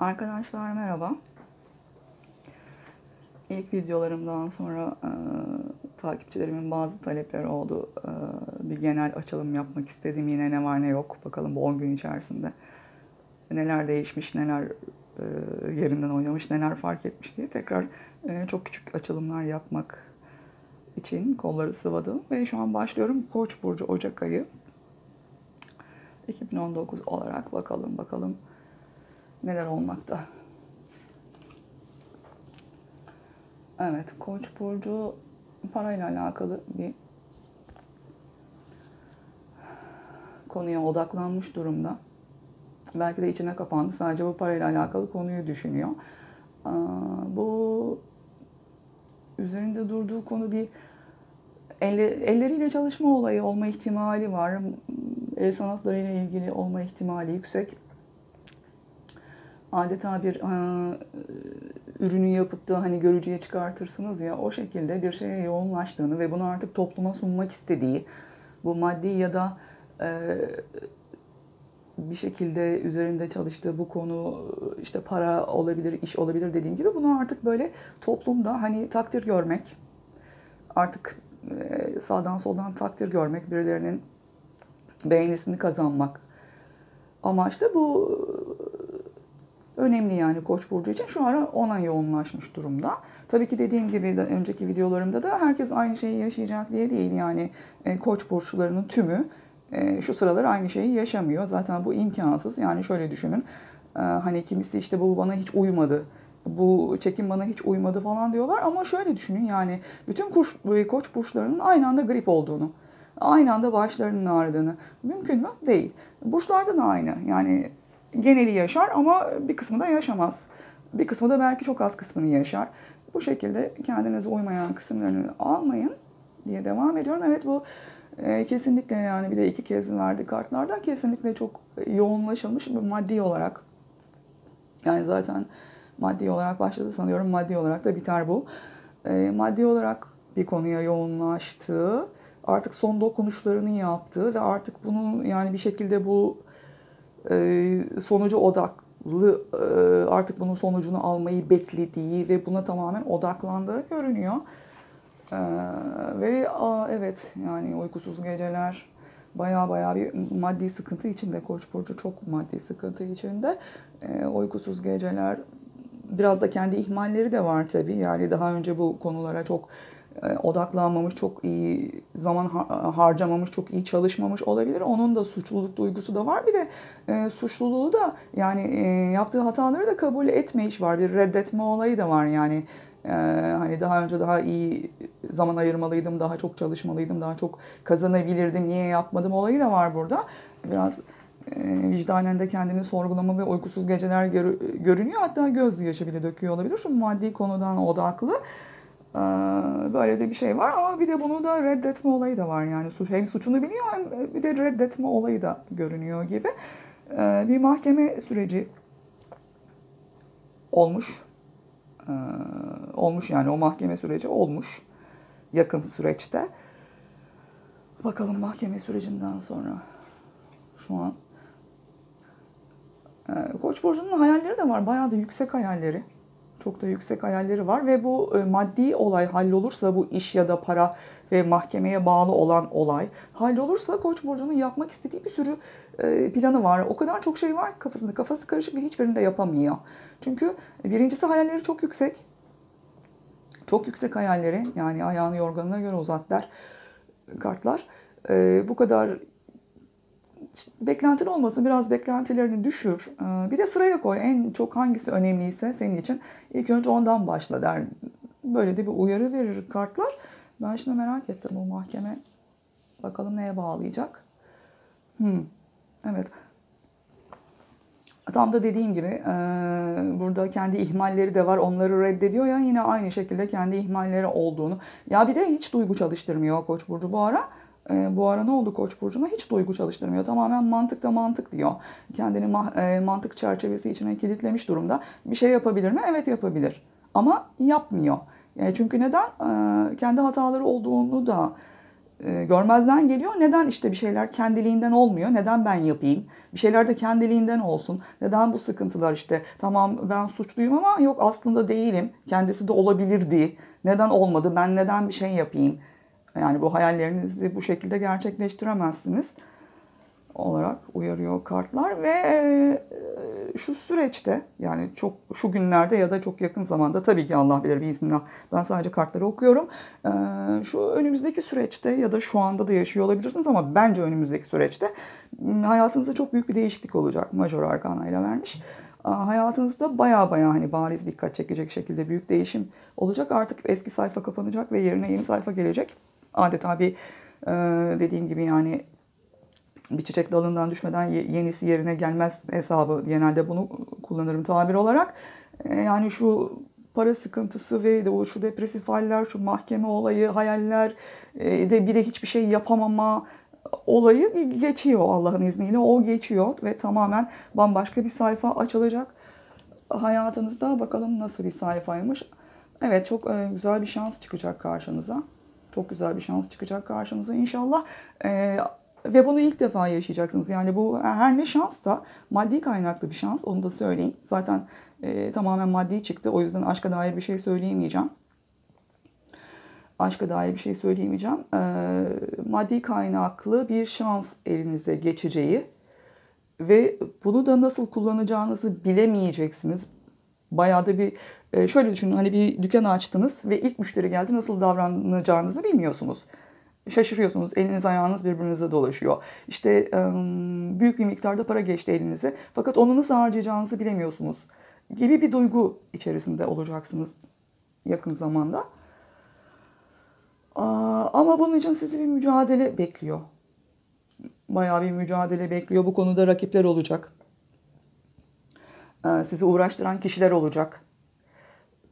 Arkadaşlar merhaba. İlk videolarımdan sonra e, takipçilerimin bazı talepleri oldu. E, bir genel açılım yapmak istedim. Yine ne var ne yok. Bakalım bu 10 gün içerisinde neler değişmiş, neler e, yerinden oynamış, neler fark etmiş diye tekrar e, çok küçük açılımlar yapmak için kolları sıvadım. Ve şu an başlıyorum. Koç burcu Ocak ayı 2019 olarak bakalım bakalım neler olmakta. Evet, Koç burcu parayla alakalı bir konuya odaklanmış durumda. Belki de içine kapandı. Sadece bu parayla alakalı konuyu düşünüyor. Bu üzerinde durduğu konu bir elleriyle çalışma olayı olma ihtimali var. El sanatlarıyla ilgili olma ihtimali yüksek adeta bir e, ürünü yapıp da hani görücüye çıkartırsınız ya o şekilde bir şeye yoğunlaştığını ve bunu artık topluma sunmak istediği bu maddi ya da e, bir şekilde üzerinde çalıştığı bu konu işte para olabilir, iş olabilir dediğim gibi bunu artık böyle toplumda hani takdir görmek, artık sağdan soldan takdir görmek, birilerinin beğenisini kazanmak amaçlı bu önemli yani Koç burcu için. Şu ara ona yoğunlaşmış durumda. Tabii ki dediğim gibi de önceki videolarımda da herkes aynı şeyi yaşayacak diye değil. Yani e, Koç burçlarının tümü e, şu sıralar aynı şeyi yaşamıyor. Zaten bu imkansız. Yani şöyle düşünün. E, hani kimisi işte bu bana hiç uymadı bu çekim bana hiç uymadı falan diyorlar ama şöyle düşünün yani bütün kuş, koç burçlarının aynı anda grip olduğunu, aynı anda başlarının ağrıdığını mümkün mü? Değil. Burçlarda da aynı. Yani geneli yaşar ama bir kısmı da yaşamaz. Bir kısmı da belki çok az kısmını yaşar. Bu şekilde kendinize uymayan kısımlarını almayın diye devam ediyorum. Evet bu e, kesinlikle yani bir de iki kez verdi kartlarda kesinlikle çok yoğunlaşılmış bir maddi olarak. Yani zaten maddi olarak başladı sanıyorum maddi olarak da biter bu. E, maddi olarak bir konuya yoğunlaştı. Artık son dokunuşlarını yaptı ve artık bunu yani bir şekilde bu e, sonucu odaklı e, artık bunun sonucunu almayı beklediği ve buna tamamen odaklandığı görünüyor. E, ve evet yani uykusuz geceler baya baya bir maddi sıkıntı içinde Koç burcu çok maddi sıkıntı içinde. uykusuz geceler biraz da kendi ihmalleri de var tabii. Yani daha önce bu konulara çok e, odaklanmamış, çok iyi zaman harcamamış, çok iyi çalışmamış olabilir. Onun da suçluluk duygusu da var. Bir de e, suçluluğu da yani e, yaptığı hataları da kabul etmeyiş var. Bir reddetme olayı da var yani. E, hani daha önce daha iyi zaman ayırmalıydım, daha çok çalışmalıydım, daha çok kazanabilirdim, niye yapmadım olayı da var burada. Biraz e, vicdanen de kendini sorgulama ve uykusuz geceler gör, görünüyor. Hatta gözyaşı bile döküyor olabilir. Şu maddi konudan odaklı. Ee, böyle de bir şey var ama bir de bunu da reddetme olayı da var yani. Hem suçunu biliyor hem bir de reddetme olayı da görünüyor gibi. Ee, bir mahkeme süreci olmuş. Ee, olmuş yani o mahkeme süreci olmuş yakın süreçte. Bakalım mahkeme sürecinden sonra şu an. Koç burcunun hayalleri de var bayağı da yüksek hayalleri çok da yüksek hayalleri var ve bu e, maddi olay hallolursa bu iş ya da para ve mahkemeye bağlı olan olay hallolursa Koç burcunun yapmak istediği bir sürü e, planı var. O kadar çok şey var kafasında. Kafası karışık ve hiçbirini de yapamıyor. Çünkü birincisi hayalleri çok yüksek. Çok yüksek hayalleri yani ayağını yorganına göre uzat der kartlar. E, bu kadar beklentin olmasın biraz beklentilerini düşür. Ee, bir de sıraya koy. En çok hangisi önemliyse senin için ilk önce ondan başla der. Böyle de bir uyarı verir kartlar. Ben şimdi merak ettim bu mahkeme. Bakalım neye bağlayacak. Hmm. Evet. Tam da dediğim gibi e, burada kendi ihmalleri de var. Onları reddediyor ya yine aynı şekilde kendi ihmalleri olduğunu. Ya bir de hiç duygu çalıştırmıyor Koç burcu bu ara e, bu ara ne oldu Koç burcuna? Hiç duygu çalıştırmıyor. Tamamen mantık da mantık diyor. Kendini ma- e, mantık çerçevesi içine kilitlemiş durumda. Bir şey yapabilir mi? Evet yapabilir. Ama yapmıyor. Yani çünkü neden? E, kendi hataları olduğunu da e, görmezden geliyor. Neden işte bir şeyler kendiliğinden olmuyor? Neden ben yapayım? Bir şeyler de kendiliğinden olsun. Neden bu sıkıntılar işte? Tamam ben suçluyum ama yok aslında değilim. Kendisi de olabilirdi. Neden olmadı? Ben neden bir şey yapayım? Yani bu hayallerinizi bu şekilde gerçekleştiremezsiniz olarak uyarıyor kartlar ve e, şu süreçte yani çok şu günlerde ya da çok yakın zamanda tabii ki Allah bilir biiznillah ben sadece kartları okuyorum. E, şu önümüzdeki süreçte ya da şu anda da yaşıyor olabilirsiniz ama bence önümüzdeki süreçte hayatınızda çok büyük bir değişiklik olacak. Major Arkana ile vermiş. Hayatınızda baya baya hani bariz dikkat çekecek şekilde büyük değişim olacak. Artık eski sayfa kapanacak ve yerine yeni sayfa gelecek. Adeta bir dediğim gibi yani bir çiçek dalından düşmeden yenisi yerine gelmez hesabı genelde bunu kullanırım tabir olarak. E, yani şu para sıkıntısı ve de o şu depresif haller, şu mahkeme olayı, hayaller e, de bir de hiçbir şey yapamama olayı geçiyor Allah'ın izniyle. O geçiyor ve tamamen bambaşka bir sayfa açılacak hayatınızda. Bakalım nasıl bir sayfaymış. Evet çok e, güzel bir şans çıkacak karşınıza. Çok güzel bir şans çıkacak karşınıza inşallah. Ve bunu ilk defa yaşayacaksınız. Yani bu her ne şans da maddi kaynaklı bir şans. Onu da söyleyeyim. Zaten e, tamamen maddi çıktı. O yüzden aşka dair bir şey söyleyemeyeceğim. Aşka dair bir şey söyleyemeyeceğim. E, maddi kaynaklı bir şans elinize geçeceği ve bunu da nasıl kullanacağınızı bilemeyeceksiniz. Bayağı da bir e, şöyle düşünün hani bir dükkan açtınız ve ilk müşteri geldi nasıl davranacağınızı bilmiyorsunuz şaşırıyorsunuz. Eliniz ayağınız birbirinize dolaşıyor. İşte büyük bir miktarda para geçti elinize. Fakat onu nasıl harcayacağınızı bilemiyorsunuz. Gibi bir duygu içerisinde olacaksınız yakın zamanda. Ama bunun için sizi bir mücadele bekliyor. Bayağı bir mücadele bekliyor. Bu konuda rakipler olacak. Sizi uğraştıran kişiler olacak.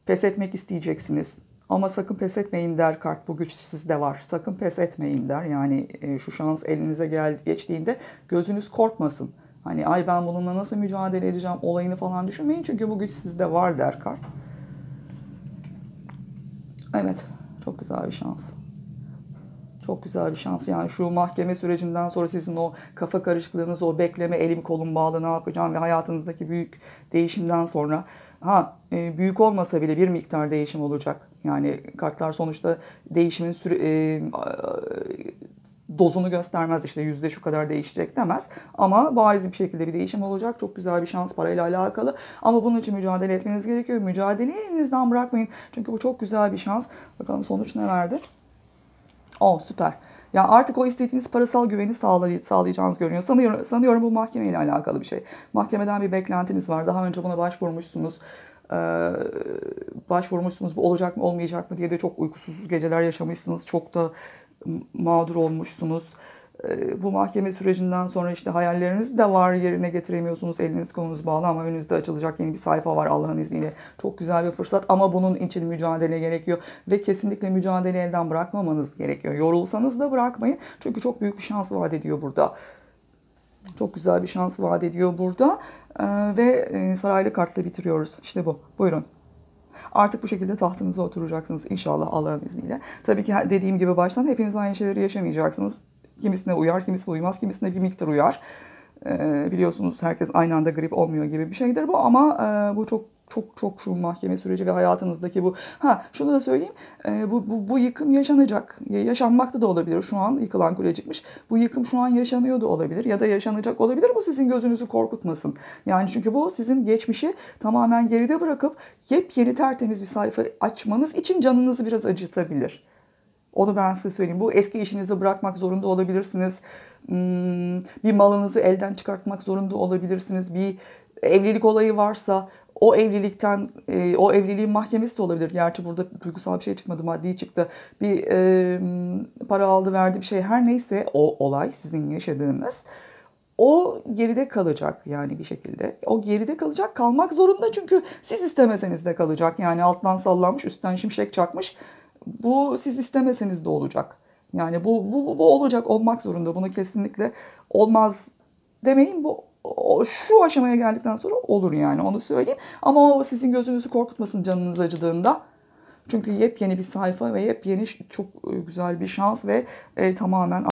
Pes etmek isteyeceksiniz ama sakın pes etmeyin der kart. Bu güç sizde var. Sakın pes etmeyin der. Yani e, şu şans elinize gel geçtiğinde gözünüz korkmasın. Hani ay ben bununla nasıl mücadele edeceğim olayını falan düşünmeyin. Çünkü bu güç sizde var der kart. Evet. Çok güzel bir şans. Çok güzel bir şans. Yani şu mahkeme sürecinden sonra sizin o kafa karışıklığınız, o bekleme, elim kolum bağlı ne yapacağım ve hayatınızdaki büyük değişimden sonra ha e, büyük olmasa bile bir miktar değişim olacak yani kartlar sonuçta değişimin süre, e, dozunu göstermez işte yüzde şu kadar değişecek demez. Ama bariz bir şekilde bir değişim olacak. Çok güzel bir şans parayla alakalı. Ama bunun için mücadele etmeniz gerekiyor. Mücadeleyi elinizden bırakmayın. Çünkü bu çok güzel bir şans. Bakalım sonuç ne verdi? Oh süper. Ya artık o istediğiniz parasal güveni sağlay sağlayacağınız görünüyor. Sanıyorum, sanıyorum bu mahkeme ile alakalı bir şey. Mahkemeden bir beklentiniz var. Daha önce buna başvurmuşsunuz başvurmuşsunuz bu olacak mı olmayacak mı diye de çok uykusuz geceler yaşamışsınız. Çok da mağdur olmuşsunuz. Bu mahkeme sürecinden sonra işte hayalleriniz de var yerine getiremiyorsunuz. Eliniz kolunuz bağlı ama önünüzde açılacak yeni bir sayfa var Allah'ın izniyle. Çok güzel bir fırsat ama bunun için mücadele gerekiyor. Ve kesinlikle mücadele elden bırakmamanız gerekiyor. Yorulsanız da bırakmayın. Çünkü çok büyük bir şans vaat ediyor burada. Çok güzel bir şans vaat ediyor burada. Ee, ve e, saraylı kartla bitiriyoruz. İşte bu. Buyurun. Artık bu şekilde tahtınıza oturacaksınız inşallah Allah'ın izniyle. Tabii ki dediğim gibi baştan hepiniz aynı şeyleri yaşamayacaksınız. Kimisine uyar, kimisine uymaz, kimisine bir miktar uyar. Ee, biliyorsunuz herkes aynı anda grip olmuyor gibi bir şeydir bu ama e, bu çok çok çok şu mahkeme süreci ve hayatınızdaki bu. Ha şunu da söyleyeyim. E, bu, bu, bu yıkım yaşanacak. Yaşanmakta da olabilir. Şu an yıkılan kule çıkmış. Bu yıkım şu an yaşanıyor da olabilir ya da yaşanacak olabilir. Bu sizin gözünüzü korkutmasın. Yani çünkü bu sizin geçmişi tamamen geride bırakıp yepyeni tertemiz bir sayfa açmanız için canınızı biraz acıtabilir. Onu ben size söyleyeyim. Bu eski işinizi bırakmak zorunda olabilirsiniz. Hmm, bir malınızı elden çıkartmak zorunda olabilirsiniz. Bir evlilik olayı varsa o evlilikten, e, o evliliğin mahkemesi de olabilir. Gerçi burada duygusal bir şey çıkmadı, maddi çıktı. Bir e, para aldı, verdi bir şey. Her neyse o olay sizin yaşadığınız. O geride kalacak yani bir şekilde. O geride kalacak, kalmak zorunda çünkü siz istemeseniz de kalacak. Yani alttan sallanmış, üstten şimşek çakmış. Bu siz istemeseniz de olacak. Yani bu, bu, bu olacak, olmak zorunda. Bunu kesinlikle olmaz demeyin. Bu şu aşamaya geldikten sonra olur yani onu söyleyeyim. Ama o sizin gözünüzü korkutmasın canınız acıdığında. Çünkü yepyeni bir sayfa ve yepyeni çok e, güzel bir şans ve e, tamamen